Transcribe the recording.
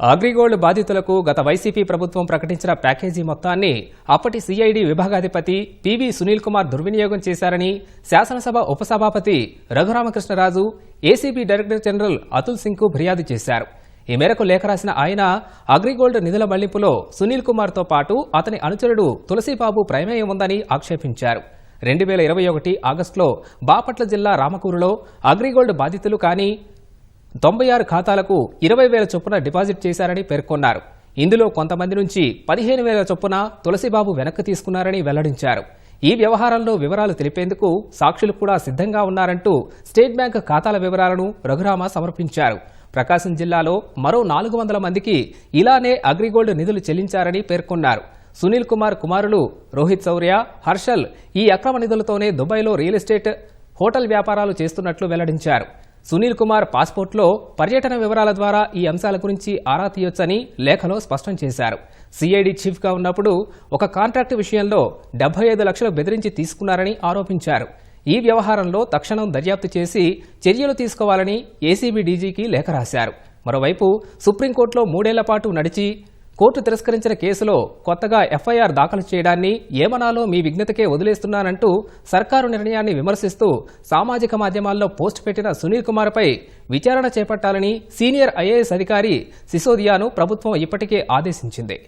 అగ్రిగోల్డ్ బాధితులకు గత వైసీపీ ప్రభుత్వం ప్రకటించిన ప్యాకేజీ మొత్తాన్ని అప్పటి సిఐడి విభాగాధిపతి పివి సునీల్ కుమార్ దుర్వినియోగం చేశారని శాసనసభ ఉపసభాపతి Raghuramakrishnaraju A C B director general Atul సింగ్కు ఫిర్యాదు చేశారు. ఈ మేరకు లేఖ రాసిన ఆయన అగ్రిగోల్డ్ నిధుల మళ్ళింపులో సునీల్ కుమార్తో పాటు అతని అనుచరుడు తులసీబాబు ప్రమేయం ఉందని ఆక్షేపించారు. రెండు వేల ఇరవై ఒకటి ఆగస్టులో బాపట్ల జిల్లా రామకూరులో అగ్రిగోల్డ్ బాధితులు కానీ తొంభై ఆరు ఖాతాలకు ఇరవై వేల చొప్పున డిపాజిట్ చేశారని పేర్కొన్నారు. ఇందులో కొంతమంది నుంచి పదిహేను వేల చొప్పున తులసిబాబు వెనక్కి తీసుకున్నారని వెల్లడించారు. ఈ వ్యవహారంలో వివరాలు తెలిపేందుకు సాక్షులు కూడా సిద్ధంగా ఉన్నారంటూ స్టేట్ బ్యాంక్ ఖాతాల వివరాలను రఘురామ సమర్పించారు. ప్రకాశం జిల్లాలో మరో నాలుగు వందల మందికి ఇలానే అగ్రిగోల్డ్ నిధులు చెల్లించారని పేర్కొన్నారు. సునీల్ కుమార్ కుమారులు రోహిత్ శౌర్య హర్షల్ ఈ అక్రమ నిధులతోనే దుబాయ్లో రియల్ ఎస్టేట్ హోటల్ వ్యాపారాలు చేస్తున్నట్లు వెల్లడించారు. సునీల్ కుమార్ పాస్పోర్ట్లో పర్యటన వివరాల ద్వారా ఈ అంశాల గురించి ఆరా తీయొచ్చని లేఖలో స్పష్టం చేశారు. సిఐడి చీఫ్గా ఉన్నప్పుడు ఒక కాంట్రాక్టు విషయంలో డెబ్బై ఐదు లక్షలు బెదిరించి తీసుకున్నారని ఆరోపించారు. ఈ వ్యవహారంలో తక్షణం దర్యాప్తు చేసి చర్యలు తీసుకోవాలని ఏసీబీ డీజీకి లేఖ రాశారు. మరోవైపు సుప్రీంకోర్టులో మూడేళ్ళ పాటు నడిచి కోర్టు తిరస్కరించిన కేసులో కొత్తగా ఎఫ్ఐఆర్ దాఖలు చేయడాన్ని ఏమనాలో మీ విజ్ఞతకే వదిలేస్తున్నానంటూ సర్కారు నిర్ణయాన్ని విమర్శిస్తూ సామాజిక మాధ్యమాల్లో పోస్ట్ పెట్టిన సునీల్ కుమార్పై విచారణ చేపట్టాలని సీనియర్ ఐఏఎస్ అధికారి సిసోదియాను ప్రభుత్వం ఇప్పటికే ఆదేశించింది.